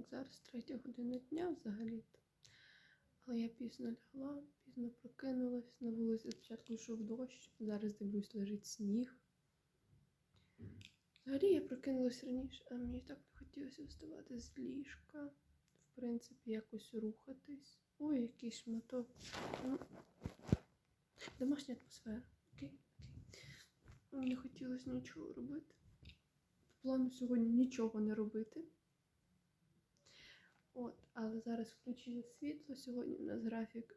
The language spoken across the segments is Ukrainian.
ранок, зараз третя година дня взагалі-то. Але я пізно лягла, пізно прокинулась. На вулиці спочатку йшов дощ, зараз дивлюсь, лежить сніг. Взагалі я прокинулась раніше, а мені так не хотілося вставати з ліжка. В принципі, якось рухатись. Ой, який шматок. Ну, домашня атмосфера. Окей, окей. Не хотілося нічого робити. По плану сьогодні нічого не робити. От, але зараз включили світло. Сьогодні у нас графік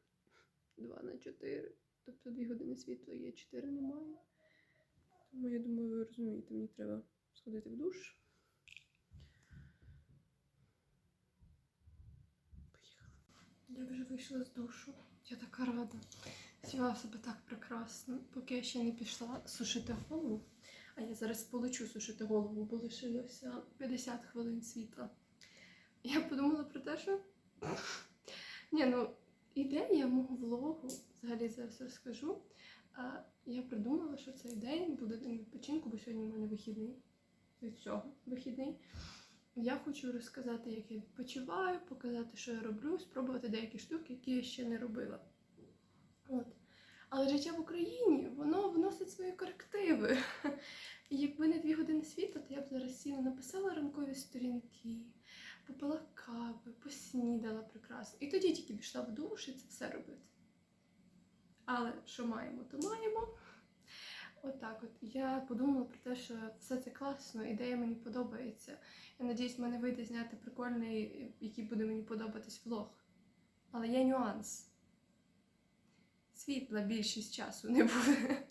2 на 4. Тобто 2 години світла є, 4 немає. Тому я думаю, ви розумієте, мені треба сходити в душ. Поїхали. Я вже вийшла з душу. Я така рада. Зіла себе так прекрасно, поки я ще не пішла сушити голову. А я зараз полечу сушити голову, бо лишилося 50 хвилин світла. Я подумала про те, що Ні, ну ідея мого влогу, взагалі зараз розкажу. А, я придумала, що цей день буде день відпочинку, бо сьогодні в мене вихідний від всього вихідний. Я хочу розказати, як я відпочиваю, показати, що я роблю, спробувати деякі штуки, які я ще не робила. От. Але життя в Україні воно вносить свої корективи. І якби не дві години світла, то я б зараз сіла, написала ранкові сторінки, попила кави, поснідала прекрасно. І тоді тільки пішла в душ і це все робити. Але що маємо, то маємо. Отак от, Я подумала про те, що все це класно, ідея мені подобається. Я надіюсь, в мене вийде зняти прикольний, який буде мені подобатись влог. Але є нюанс. Світла більшість часу не буде.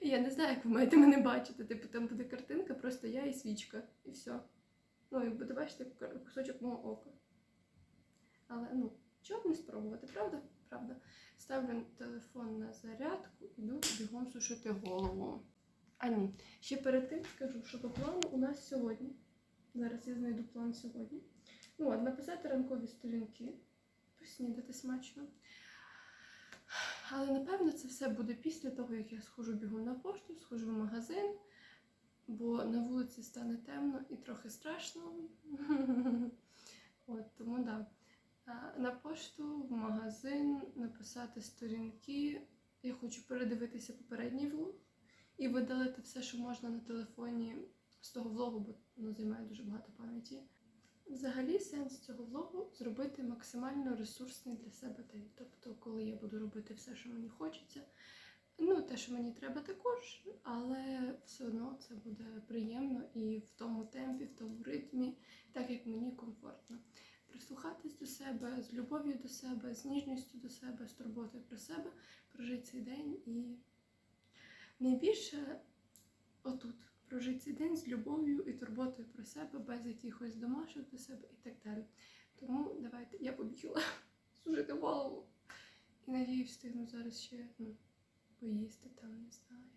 Я не знаю, як ви маєте мене бачити. Типу, там буде картинка, просто я і свічка, і все. Ну, і буде бачити кусочок мого ока. Але ну, чого б не спробувати, правда? Правда. Ставлю телефон на зарядку, іду бігом сушити голову. А ні, ще перед тим скажу, що по плану у нас сьогодні. Зараз я знайду план сьогодні. Ну, от, написати ранкові сторінки, поснідати смачно. Але напевно це все буде після того, як я схожу бігом на пошту, схожу в магазин, бо на вулиці стане темно і трохи страшно. От, тому да. На пошту, в магазин, написати сторінки. Я хочу передивитися попередній влог і видалити все, що можна на телефоні з того влогу, бо воно займає дуже багато пам'яті. Взагалі, сенс цього влогу зробити максимально ресурсний для себе день. Тобто, коли я буду робити все, що мені хочеться. Ну, те, що мені треба також, але все одно це буде приємно і в тому темпі, в тому ритмі, так як мені комфортно. Прислухатись до себе з любов'ю до себе, з ніжністю до себе, з турботою про себе, прожити цей день і найбільше отут прожити цей день з любов'ю і турботою про себе, без якихось домашок до себе і так далі. Тому давайте я побігла сушити голову. І надіюсь, встигну зараз ще ну, поїсти там, не знаю.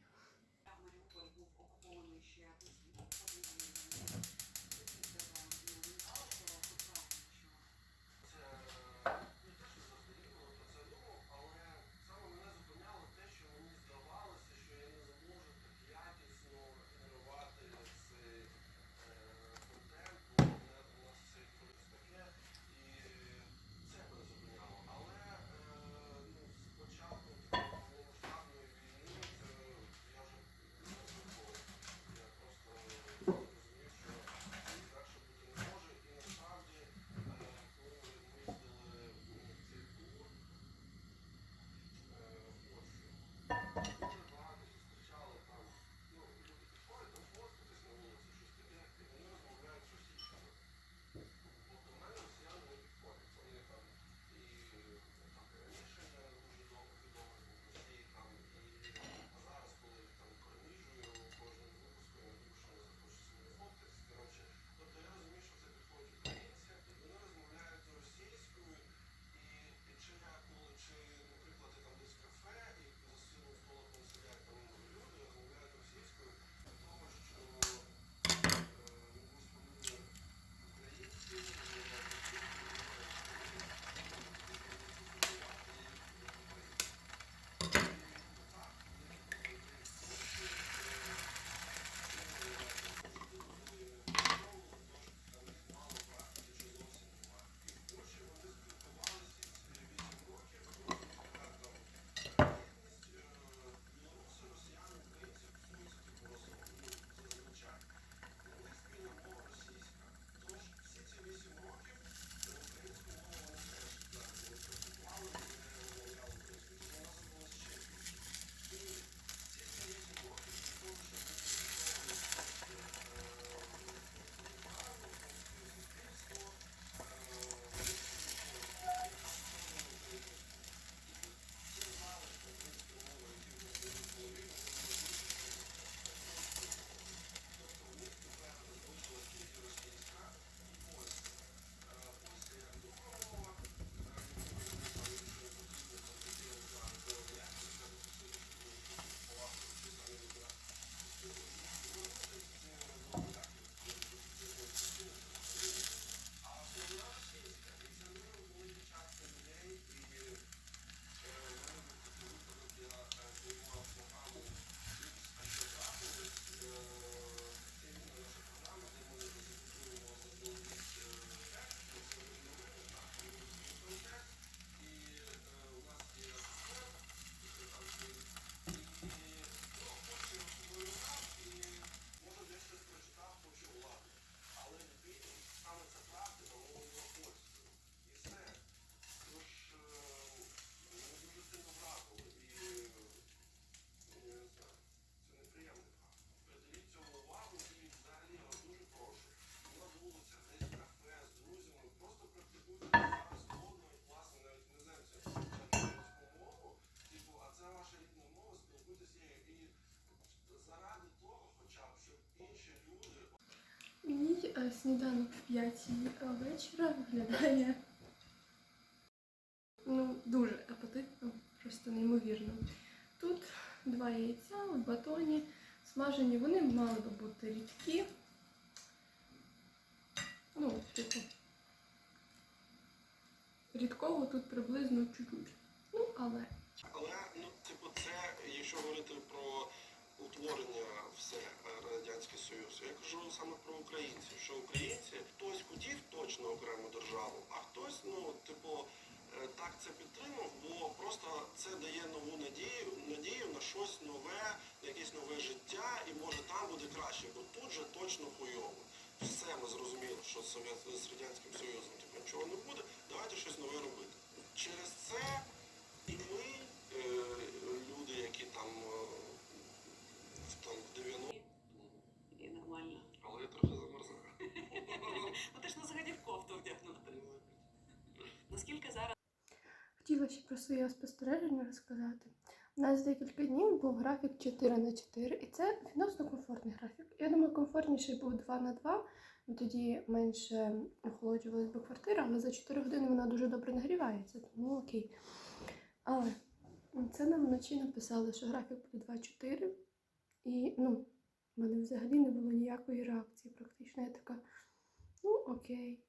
Сніданок в 5 вечора виглядає ну, дуже апетитно, просто неймовірно. Тут два яйця в батоні, смажені, вони мали би бути рідкі. Ну, типу, рідкого тут приблизно чуть-чуть. Ну, але Але ну, типу, це якщо говорити про утворення все е, радянський союз, я кажу саме про українців. Що українці хтось хотів точно окрему державу, а хтось, ну типу, е, так це підтримав, бо просто це дає нову надію, надію на щось нове, на якесь нове життя, і може там буде краще, бо тут же точно хуйово. Все ми зрозуміли, що з радянським союзом типу, нічого не буде. Давайте щось нове робити. Через це і ми, е, люди, які там, е, в там в 90 І нормально. але я трохи замерзаю. Ну ти ж не захотів кофту вдягнути. Наскільки зараз хотіла ще про своє спостереження розказати. У нас декілька днів був графік 4 на 4, і це відносно комфортний графік. Я думаю, комфортніший був 2 на 2, ну тоді менше охолоджувалась би квартира, але за 4 години вона дуже добре нагрівається, тому окей. Але це нам вночі написали, що графік буде 2-4, і ну, в мене взагалі не було ніякої реакції практично. Я така, ну окей,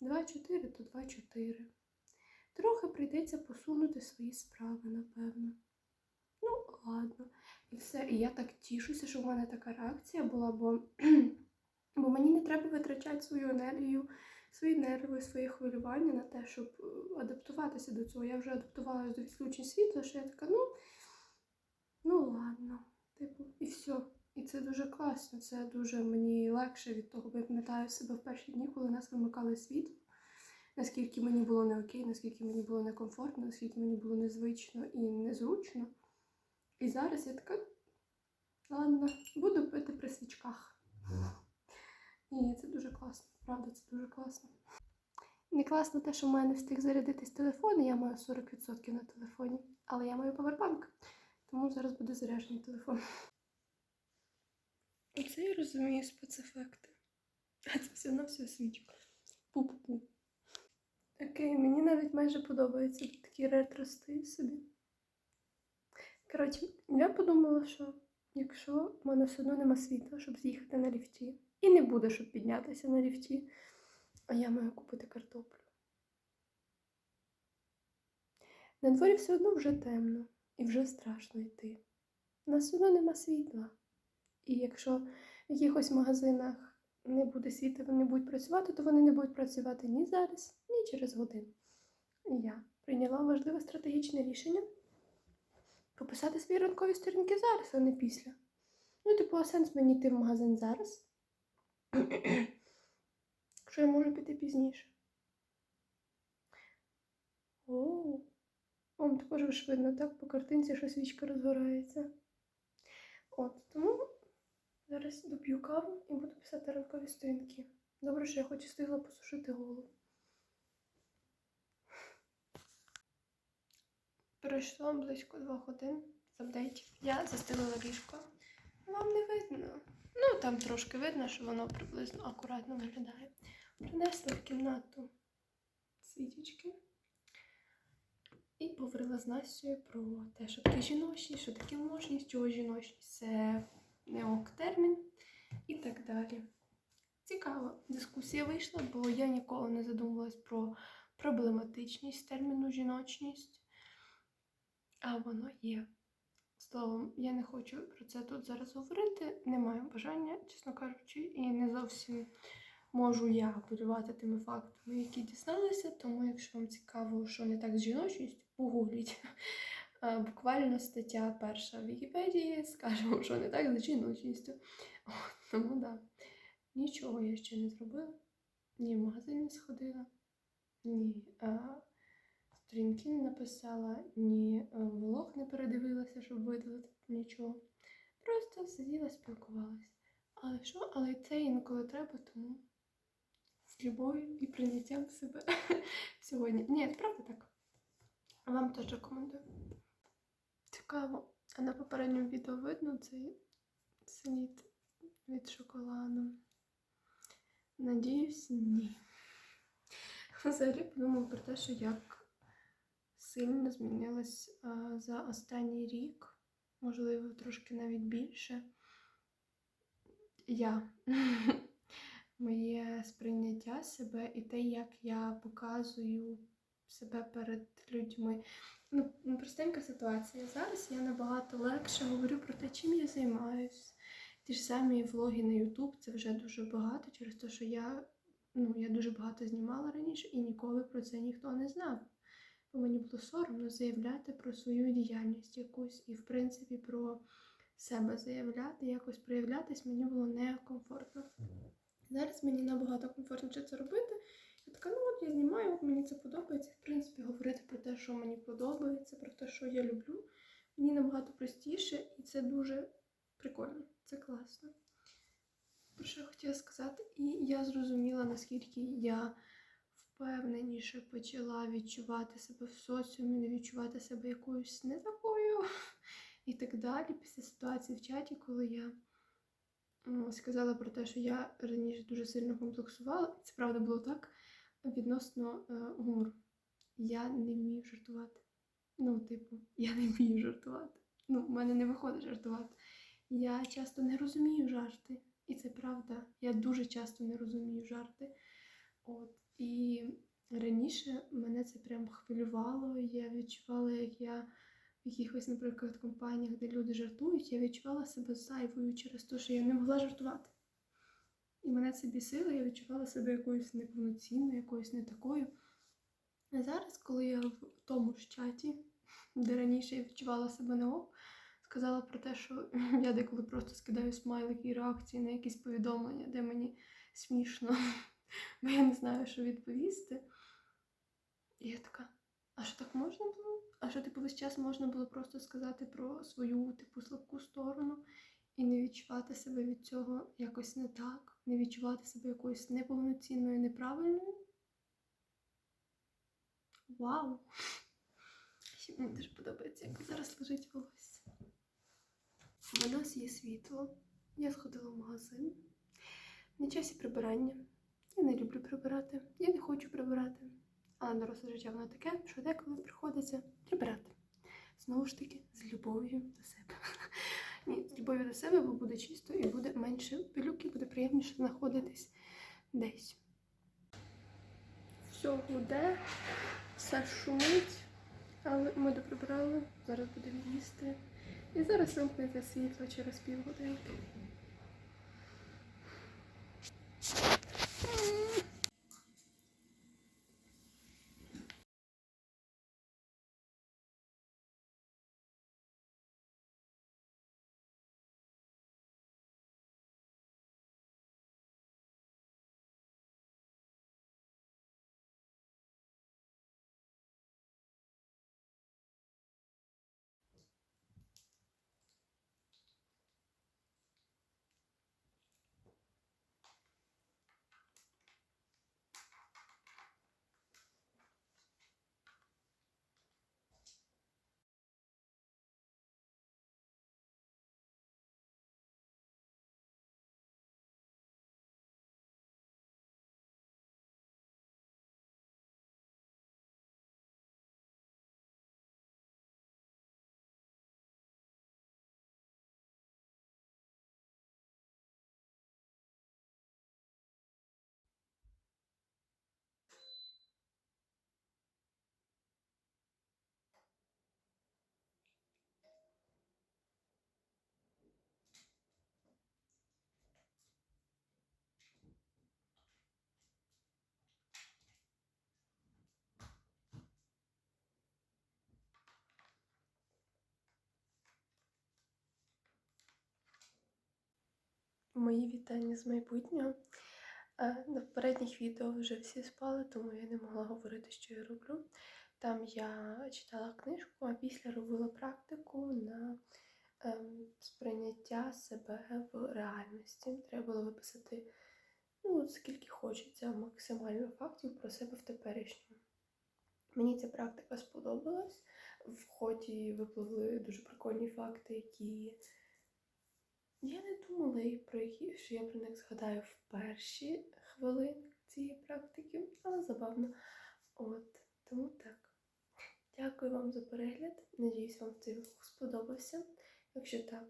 2-4, то 2-4. Трохи прийдеться посунути свої справи, напевно. Ну, ладно. І все. І я так тішуся, що в мене така реакція була, бо, бо мені не треба витрачати свою енергію, свої нерви, своє хвилювання на те, щоб е, адаптуватися до цього. Я вже адаптувалася до відключень світла, що я така, ну, ну ладно. Типу, і все. І це дуже класно. Це дуже мені легше від того, бо я пам'ятаю себе в перші дні, коли нас вимикали світло наскільки мені було не окей, наскільки мені було некомфортно, наскільки мені було незвично і незручно. І зараз я така, ладно, буду пити при свічках. І це дуже класно, правда, це дуже класно. Не класно те, що в мене встиг зарядитись телефон, і я маю 40% на телефоні, але я маю павербанк, тому зараз буде заряджений телефон. Оце я розумію спецефекти. А це все на всю свічка. Пу-пу-пу. Окей, мені навіть майже подобається такий ретро-стиль собі. Коротше, я подумала, що якщо в мене все одно нема світла, щоб з'їхати на ліфті, і не буде, щоб піднятися на ліфті, а я маю купити картоплю. На дворі все одно вже темно і вже страшно йти. У нас все одно нема світла. І якщо в якихось магазинах не буде світла, вони будуть працювати, то вони не будуть працювати ні зараз, ні через годину. І я прийняла важливе стратегічне рішення пописати свої ранкові сторінки зараз, а не після. Ну, типу, а сенс мені йти в магазин зараз, якщо я можу піти пізніше. О, вам також видно, так, по картинці, що свічка розгорається. От, тому Зараз доп'ю каву і буду писати ранкові сторінки. Добре, що я хоч встигла посушити голову. Пройшло близько двох годин з апдейтів. Я застелила ліжко. Вам не видно. Ну, там трошки видно, що воно приблизно акуратно виглядає. Принесла в кімнату свічечки і поговорила з Настю про те, що таке жіночність, що таке мужність, чого жіночність це не ок термін і так далі. Цікава дискусія вийшла, бо я ніколи не задумувалась про проблематичність терміну жіночність, а воно є. Словом, я не хочу про це тут зараз говорити, не маю бажання, чесно кажучи, і не зовсім можу я апелювати тими фактами, які дізналися. Тому, якщо вам цікаво, що не так з жіночністю, погугліть. Е, Буквально стаття перша в Вікіпедії скаже вам, що не так з жіночністю. Тому да. Нічого я ще не зробила. Ні в магазин не сходила, ні а, сторінки не написала, ні е, влог не передивилася, щоб видалити нічого. Просто сиділа, спілкувалася. Але що? Але це інколи треба, тому з любов'ю і прийняттям себе сьогодні. Ні, правда так. Вам теж рекомендую. Цікаво. А на попередньому відео видно цей слід від шоколаду. Надіюсь, ні. Взагалі подумав про те, що як сильно змінилась а, за останній рік, можливо, трошки навіть більше. Я. Моє сприйняття себе і те, як я показую себе перед людьми. Ну, ну, простенька ситуація. Зараз я набагато легше говорю про те, чим я займаюсь. Ті ж самі влоги на YouTube, це вже дуже багато через те, що я, ну, я дуже багато знімала раніше і ніколи про це ніхто не знав. Бо мені було соромно заявляти про свою діяльність якусь і, в принципі, про себе заявляти, якось проявлятись мені було некомфортно. Зараз мені набагато комфортніше це робити. Я така, ну от я знімаю, от мені це подобається. В принципі, говорити про те, що мені подобається, про те, що я люблю, мені набагато простіше, і це дуже прикольно, це класно. Про що я хотіла сказати, і я зрозуміла, наскільки я впевненіше почала відчувати себе в соціумі, не відчувати себе якоюсь не такою і так далі. Після ситуації в чаті, коли я сказала про те, що я раніше дуже сильно комплексувала, це правда було так відносно е, гумору. Я не вмію жартувати. Ну, типу, я не вмію жартувати. Ну, в мене не виходить жартувати. Я часто не розумію жарти. І це правда. Я дуже часто не розумію жарти. От. І раніше мене це прям хвилювало. Я відчувала, як я в якихось, наприклад, компаніях, де люди жартують, я відчувала себе зайвою через те, що я не могла жартувати. І мене це бісило, я відчувала себе якоюсь неповноцінною, якоюсь не такою. А зараз, коли я в тому ж чаті, де раніше я відчувала себе не ок, сказала про те, що я деколи просто скидаю смайлики і реакції на якісь повідомлення, де мені смішно, бо я не знаю, що відповісти. І я така, а що так можна було? А що типу весь час можна було просто сказати про свою типу слабку сторону і не відчувати себе від цього якось не так, не відчувати себе якоюсь неповноцінною, неправильною? Вау! Ще мені дуже подобається, як зараз лежить волосся. В нас є світло. Я сходила в магазин. На часі прибирання. Я не люблю прибирати, я не хочу прибирати. Але доросле життя воно таке, що деколи приходиться прибирати. Знову ж таки, з любов'ю до себе. Ні, з любов'ю до себе, бо буде чисто і буде менше пилюки, буде приємніше знаходитись десь. Все гуде, все шумить, але ми доприбрали, зараз будемо їсти. І зараз вимкнеться світло через півгодинки. Мої вітання з майбутнього. Е, На попередніх відео вже всі спали, тому я не могла говорити, що я роблю. Там я читала книжку, а після робила практику на ем, сприйняття себе в реальності. Треба було виписати, ну, скільки хочеться, максимально фактів про себе в теперішньому. Мені ця практика сподобалась. В ході випливли дуже прикольні факти, які я не думала, і про які, що я про них згадаю в перші хвилин цієї практики, але забавно. От, тому так. Дякую вам за перегляд. Надіюсь, вам цей випуск сподобався. Якщо так,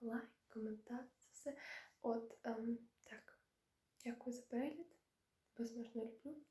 лайк, коментар, це все. От, ем, так. Дякую за перегляд. Безмежно люблю.